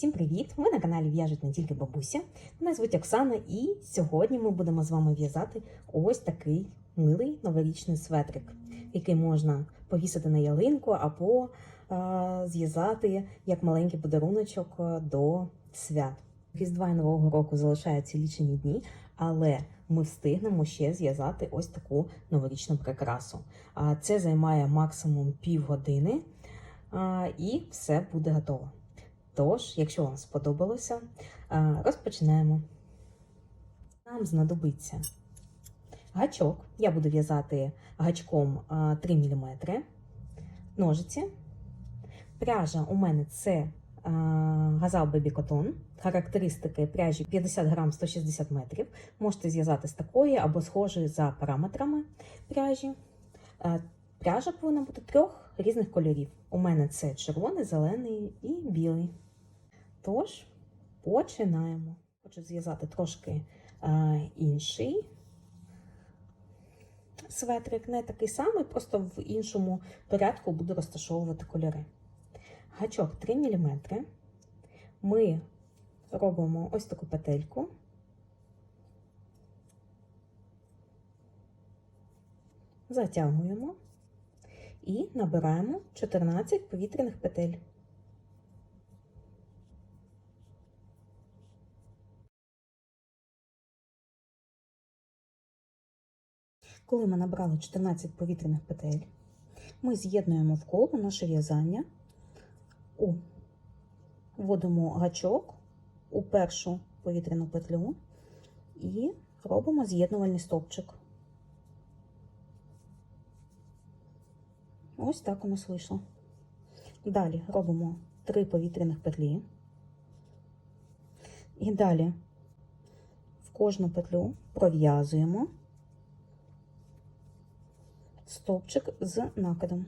Всім привіт! Ви на каналі В'яжуть не тільки бабуся. Мене звуть Оксана, і сьогодні ми будемо з вами в'язати ось такий милий новорічний светрик, який можна повісити на ялинку або е, зв'язати як маленький подаруночок е, до свят. Різдва і Нового року залишаються лічені дні, але ми встигнемо ще зв'язати ось таку новорічну прикрасу. Це займає максимум півгодини, і все буде готово. Тож, якщо вам сподобалося, розпочинаємо. Нам знадобиться гачок. Я буду в'язати гачком 3 мм, ножиці. Пряжа у мене це газал Baby. Характеристики пряжі 50 грам 160 метрів. Можете зв'язати з такої або схожої за параметрами пряжі. Пряжа повинна бути трьох різних кольорів. У мене це червоний, зелений і білий. Тож, починаємо. Хочу зв'язати трошки е, інший светрик, не такий самий, просто в іншому порядку буду розташовувати кольори. Гачок 3 мм. Ми робимо ось таку петельку. Затягуємо і набираємо 14 повітряних петель. Коли ми набрали 14 повітряних петель, ми з'єднуємо в коло наше в'язання, вводимо гачок у першу повітряну петлю і робимо з'єднувальний стовпчик. Ось так у нас вийшло. Далі робимо 3 повітряних петлі. І далі в кожну петлю пров'язуємо стовпчик з накидом.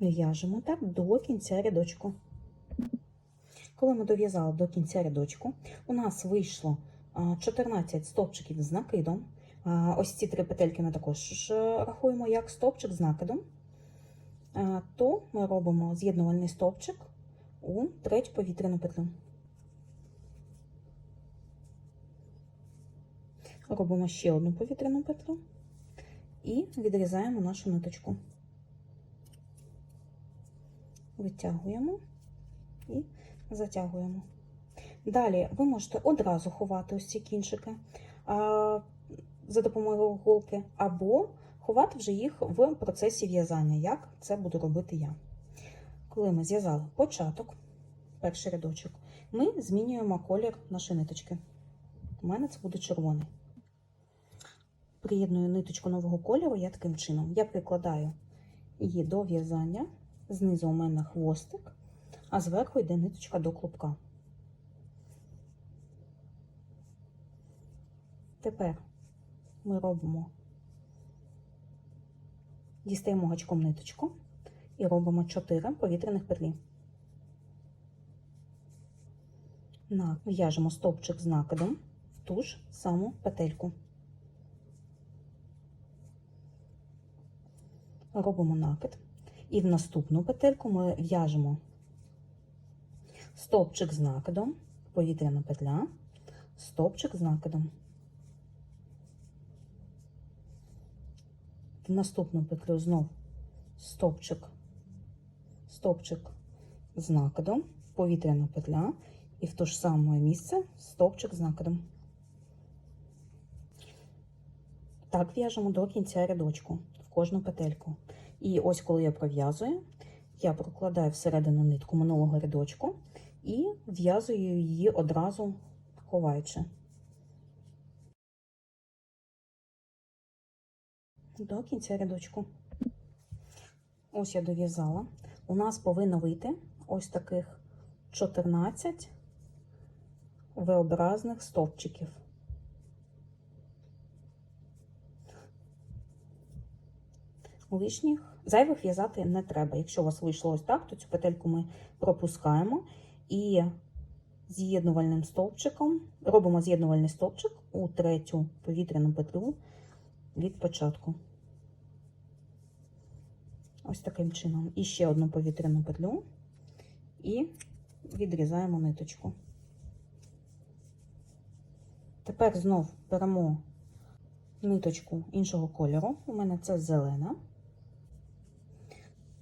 В'яжемо так до кінця рядочку. Коли ми дов'язали до кінця рядочку, у нас вийшло 14 стовпчиків з накидом. Ось ці три петельки ми також рахуємо як стовпчик з накидом. То ми робимо з'єднувальний стовпчик у третю повітряну петлю. Робимо ще одну повітряну петлю і відрізаємо нашу ниточку. Витягуємо і затягуємо. Далі ви можете одразу ховати ось ці кінчики а, за допомогою голки, або ховати вже їх в процесі в'язання, як це буду робити я. Коли ми зв'язали початок, перший рядочок, ми змінюємо колір нашої ниточки. У мене це буде червоний. Приєдную ниточку нового кольору я таким чином. Я прикладаю її до в'язання, знизу у мене хвостик а зверху йде ниточка до клубка. Тепер ми робимо, дістаємо гачком ниточку і робимо 4 повітряних петлі. В'яжемо стовпчик з накидом в ту ж саму петельку. Робимо накид, і в наступну петельку ми в'яжемо стовпчик з накидом, повітряна петля, стовпчик з накидом. В наступну петлю знов стовпчик, стовпчик з накидом, повітряна петля, і в те ж саме місце стовпчик з накидом. Так в'яжемо до кінця рядочку в кожну петельку. І ось коли я пров'язую, я прокладаю всередину нитку минулого рядочку і в'язую її одразу ховаючи. До кінця рядочку. Ось я дов'язала. У нас повинно вийти ось таких 14 V-образних стовпчиків. Лишніх зайвих в'язати не треба. Якщо у вас вийшло ось так, то цю петельку ми пропускаємо і з'єднувальним стовпчиком робимо з'єднувальний стовпчик у третю повітряну петлю від початку. Ось таким чином. І ще одну повітряну петлю і відрізаємо ниточку. Тепер знов беремо ниточку іншого кольору. У мене це зелена.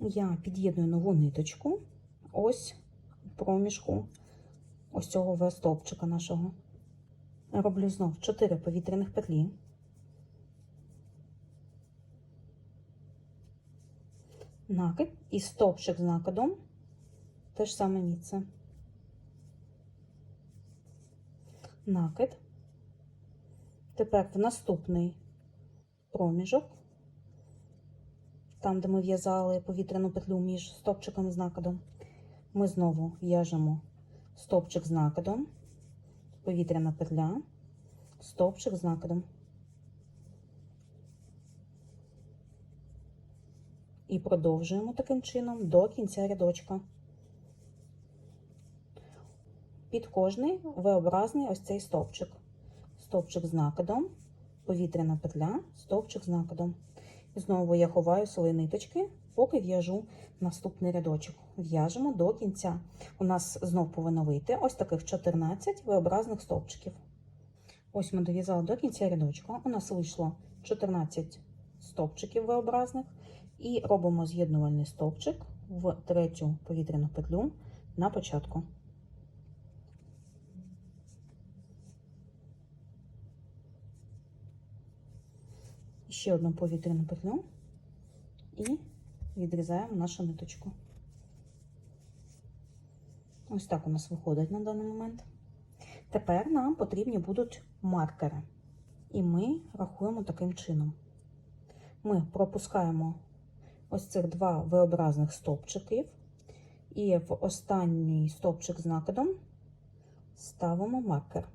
Я під'єдную нову ниточку ось проміжку ось цього В стовпчика нашого. Роблю знов 4 повітряних петлі. Накид і стовпчик з накидом те ж саме місце. Накид. Тепер в наступний проміжок, там, де ми в'язали повітряну петлю між стовпчиком з накидом, ми знову в'яжемо стовпчик з накидом, повітряна петля, стовпчик з накидом. І продовжуємо таким чином до кінця рядочка. Під кожний V-образний ось цей стовпчик. Стовпчик з накидом, повітряна петля, стовпчик з накидом. І знову я ховаю свої ниточки, поки в'яжу наступний рядочок. В'яжемо до кінця. У нас знов повинно вийти ось таких 14 V-образних стовпчиків. Ось ми дов'язали до кінця рядочка. У нас вийшло 14 стовпчиків V-образних. І робимо з'єднувальний стовпчик в третю повітряну петлю на початку. Ще одну повітряну петлю і відрізаємо нашу ниточку. Ось так у нас виходить на даний момент. Тепер нам потрібні будуть маркери. І ми рахуємо таким чином. Ми пропускаємо ось цих два V-образних стовпчиків, і в останній стовпчик з накидом ставимо маркер.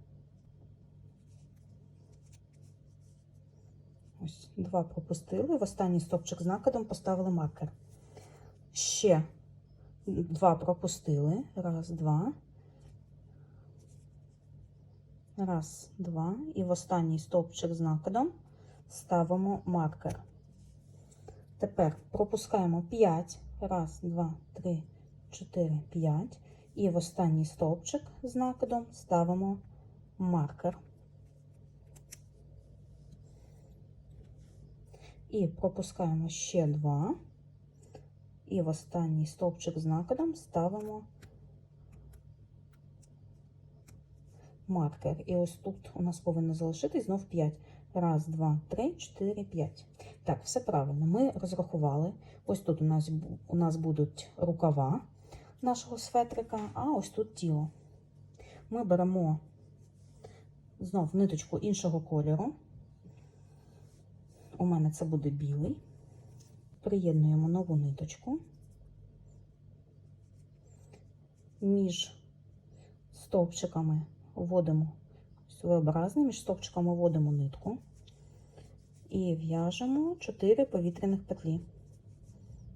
Ось два пропустили, в останній стовпчик з накидом поставили маркер. Ще два пропустили. Раз, два. Раз, два. І в останній стовпчик з накидом ставимо маркер. Тепер пропускаємо 5. Раз, два, три, чотири, п'ять. І в останній стовпчик з накидом ставимо маркер. І пропускаємо ще два. І в останній стовпчик з накидом ставимо маркер. І ось тут у нас повинно залишитись знов 5. Раз, два, три, чотири, п'ять. Так, все правильно. Ми розрахували. Ось тут у нас у нас будуть рукава нашого светрика, а ось тут тіло. Ми беремо знов ниточку іншого кольору. У мене це буде білий. Приєднуємо нову ниточку. Між стовпчиками вводимо своєобразний, між стовпчиками вводимо нитку і в'яжемо 4 повітряних петлі.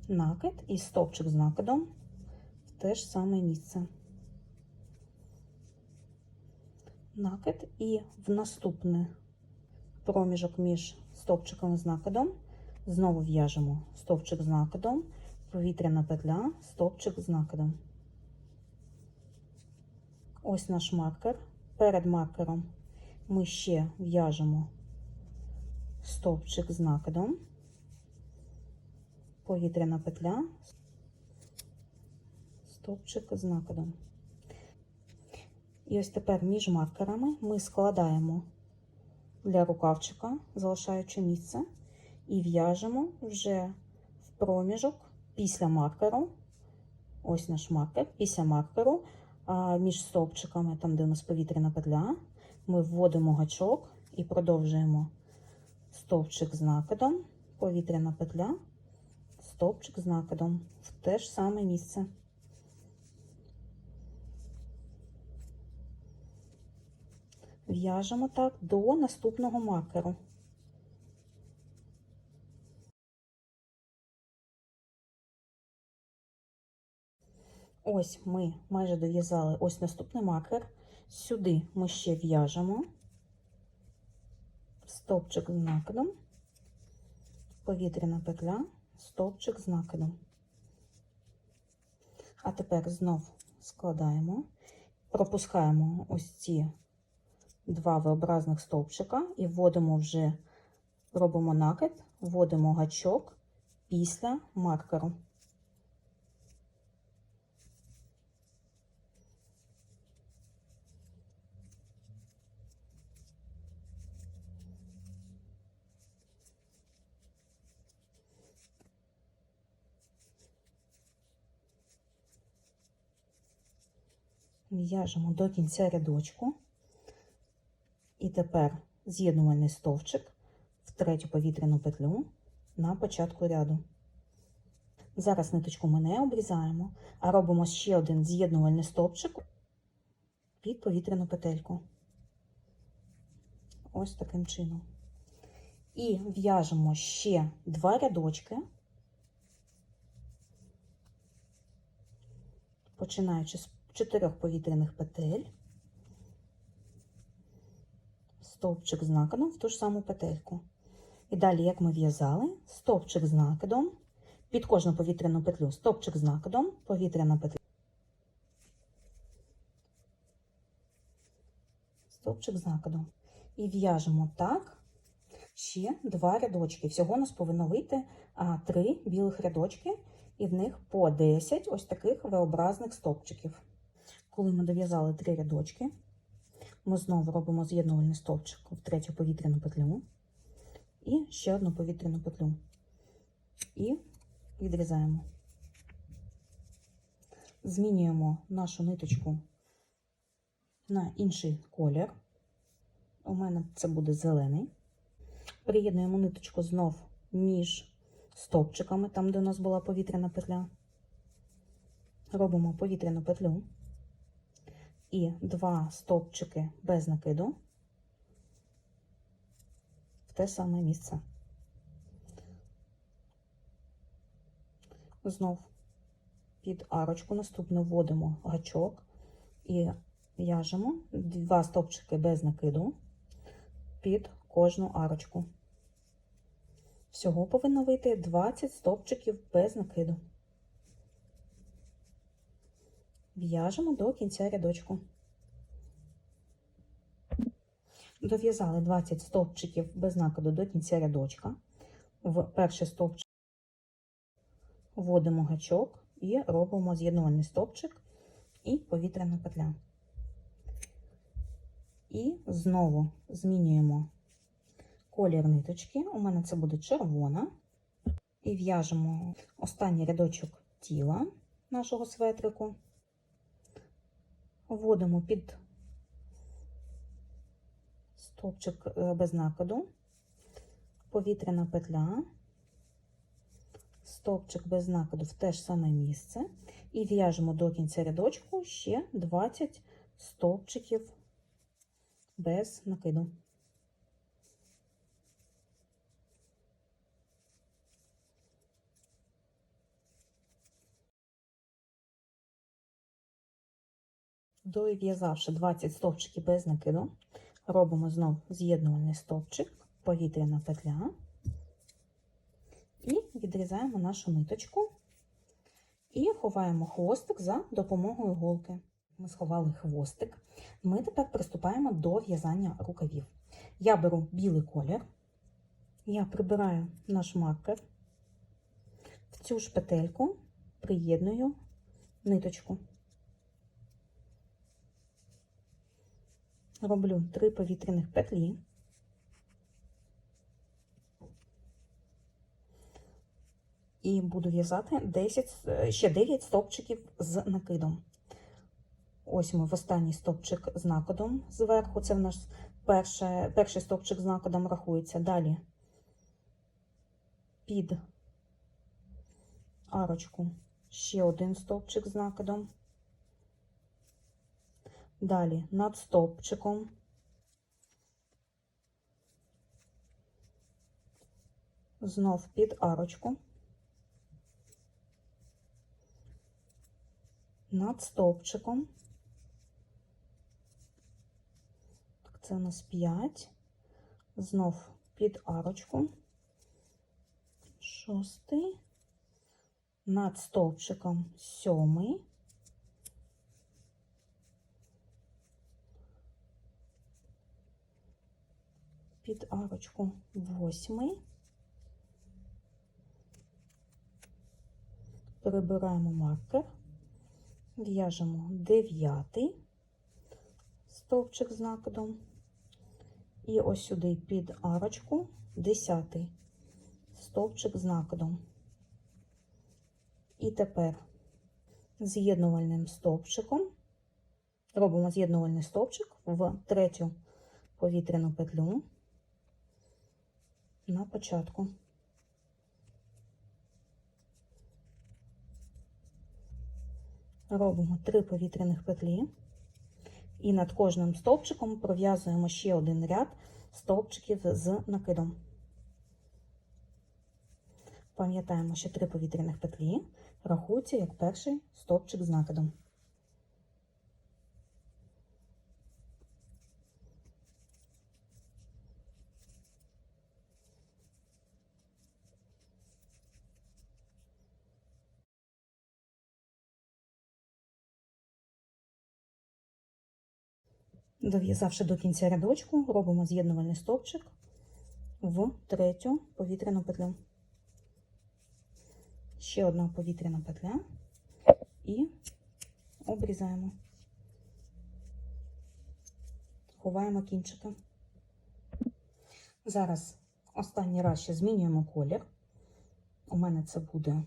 Накид і стовпчик з накидом в те ж саме місце. Накид і в наступний проміжок між стовпчиком з накидом знову в'яжемо стовпчик з накидом, повітряна петля, стовпчик з накидом. Ось наш маркер. Перед маркером ми ще в'яжемо стовпчик з накидом, повітряна петля, стовпчик з накидом. І ось тепер між маркерами ми складаємо для рукавчика, залишаючи місце, і в'яжемо вже в проміжок після маркеру. Ось наш маркер, після маркеру, між стовпчиками, там, де у нас повітряна петля, ми вводимо гачок і продовжуємо стовпчик з накидом, повітряна петля, стовпчик з накидом в те ж саме місце. В'яжемо так до наступного маркеру. Ось ми майже дов'язали ось наступний маркер. Сюди ми ще в'яжемо стовпчик з накидом, повітряна петля, стовпчик з накидом. А тепер знов складаємо, пропускаємо ось ці два V-образних стовпчика і вводимо вже, робимо накид, вводимо гачок після маркеру. В'яжемо до кінця рядочку. Тепер з'єднувальний стовпчик в третю повітряну петлю на початку ряду. Зараз ниточку ми не обрізаємо, а робимо ще один з'єднувальний стовпчик під повітряну петельку. Ось таким чином. І в'яжемо ще два рядочки, починаючи з чотирьох повітряних петель, стовпчик з накидом в ту ж саму петельку. І далі, як ми в'язали, стовпчик з накидом, під кожну повітряну петлю стовпчик з накидом, повітряна петля, стовпчик з накидом. І в'яжемо так ще два рядочки. Всього у нас повинно вийти три білих рядочки, і в них по 10 ось таких V-образних стовпчиків. Коли ми дов'язали три рядочки, ми знову робимо з'єднувальний стовпчик в третю повітряну петлю і ще одну повітряну петлю. І відрізаємо. Змінюємо нашу ниточку на інший колір. У мене це буде зелений. Приєднуємо ниточку знов між стовпчиками, там, де у нас була повітряна петля. Робимо повітряну петлю і два стовпчики без накиду в те саме місце. Знов під арочку наступно вводимо гачок і в'яжемо два стовпчики без накиду під кожну арочку. Всього повинно вийти 20 стовпчиків без накиду. В'яжемо до кінця рядочку. Дов'язали 20 стовпчиків без накиду до кінця рядочка. В перший стовпчик вводимо гачок і робимо з'єднувальний стовпчик і повітряна петля. І знову змінюємо колір ниточки. У мене це буде червона. І в'яжемо останній рядочок тіла нашого светрику. Вводимо під стовпчик е, без накиду, повітряна петля, стовпчик без накиду в те ж саме місце, і в'яжемо до кінця рядочку ще 20 стовпчиків без накиду. Дов'язавши 20 стовпчиків без накиду, робимо знов з'єднувальний стовпчик, повітряна петля і відрізаємо нашу ниточку і ховаємо хвостик за допомогою голки. Ми сховали хвостик. Ми тепер приступаємо до в'язання рукавів. Я беру білий колір, я прибираю наш маркер, в цю ж петельку приєдную ниточку. Роблю 3 повітряних петлі. І буду в'язати 10, ще 9 стовпчиків з накидом. Ось ми в останній стовпчик з накидом зверху. Це в нас перше, перший стовпчик з накидом рахується. Далі під арочку ще один стовпчик з накидом. Далі над стовпчиком. Знов під арочку. Над стовпчиком. Так, це у нас 5. знов під арочку, шостий, над стовпчиком сьомий, під арочку восьмий, перебираємо маркер, в'яжемо дев'ятий стовпчик з накидом. І ось сюди під арочку десятий стовпчик з накидом. І тепер з'єднувальним стовпчиком робимо з'єднувальний стовпчик в третю повітряну петлю на початку. Робимо три повітряних петлі. І над кожним стовпчиком пров'язуємо ще один ряд стовпчиків з накидом. Пам'ятаємо, що три повітряних петлі рахуються як перший стовпчик з накидом. Дов'язавши до кінця рядочку, робимо з'єднувальний стовпчик в третю повітряну петлю. Ще одна повітряна петля і обрізаємо. Ховаємо кінчики. Зараз останній раз ще змінюємо колір. У мене це буде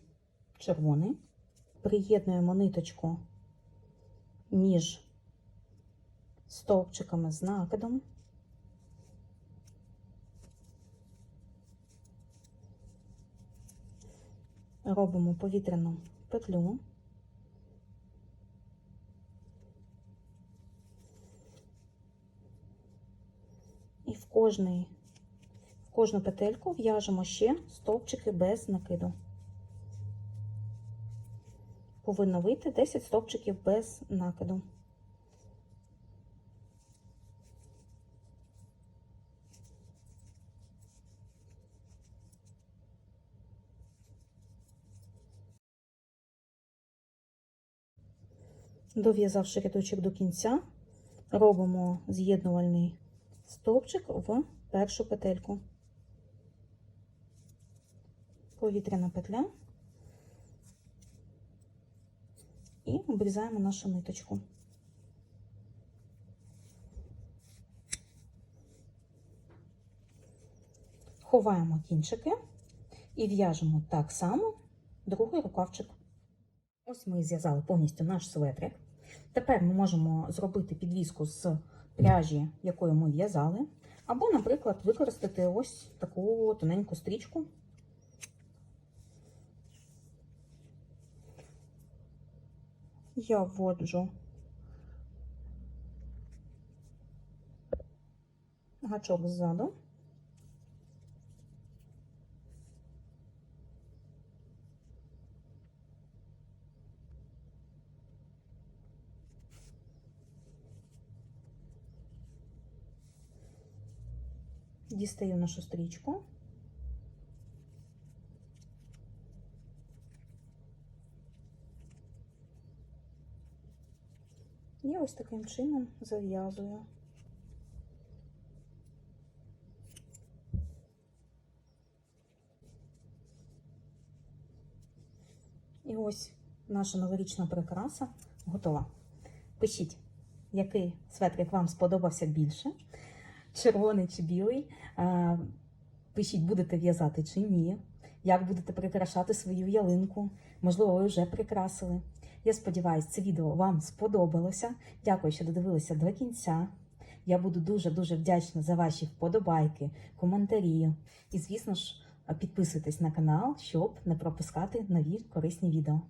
червоний. Приєднуємо ниточку між стовпчиками з накидом. Робимо повітряну петлю. І в кожний, в кожну петельку в'яжемо ще стовпчики без накиду. Повинно вийти 10 стовпчиків без накиду. Дов'язавши рядочок до кінця, робимо з'єднувальний стовпчик в першу петельку. Повітряна петля і обрізаємо нашу ниточку. Ховаємо кінчики і в'яжемо так само другий рукавчик. Ось ми зв'язали повністю наш светрик. Тепер ми можемо зробити підвіску з пряжі, якою ми в'язали, або, наприклад, використати ось таку тоненьку стрічку. Я вводжу гачок ззаду. Дістаю нашу стрічку. І ось таким чином зав'язую. І ось наша новорічна прикраса готова. Пишіть, який светрик вам сподобався більше червоний чи білий. Пишіть, будете в'язати чи ні. Як будете прикрашати свою ялинку? Можливо, ви вже прикрасили. Я сподіваюся, це відео вам сподобалося. Дякую, що додивилися до кінця. Я буду дуже-дуже вдячна за ваші вподобайки, коментарі. І, звісно ж, підписуйтесь на канал, щоб не пропускати нові корисні відео.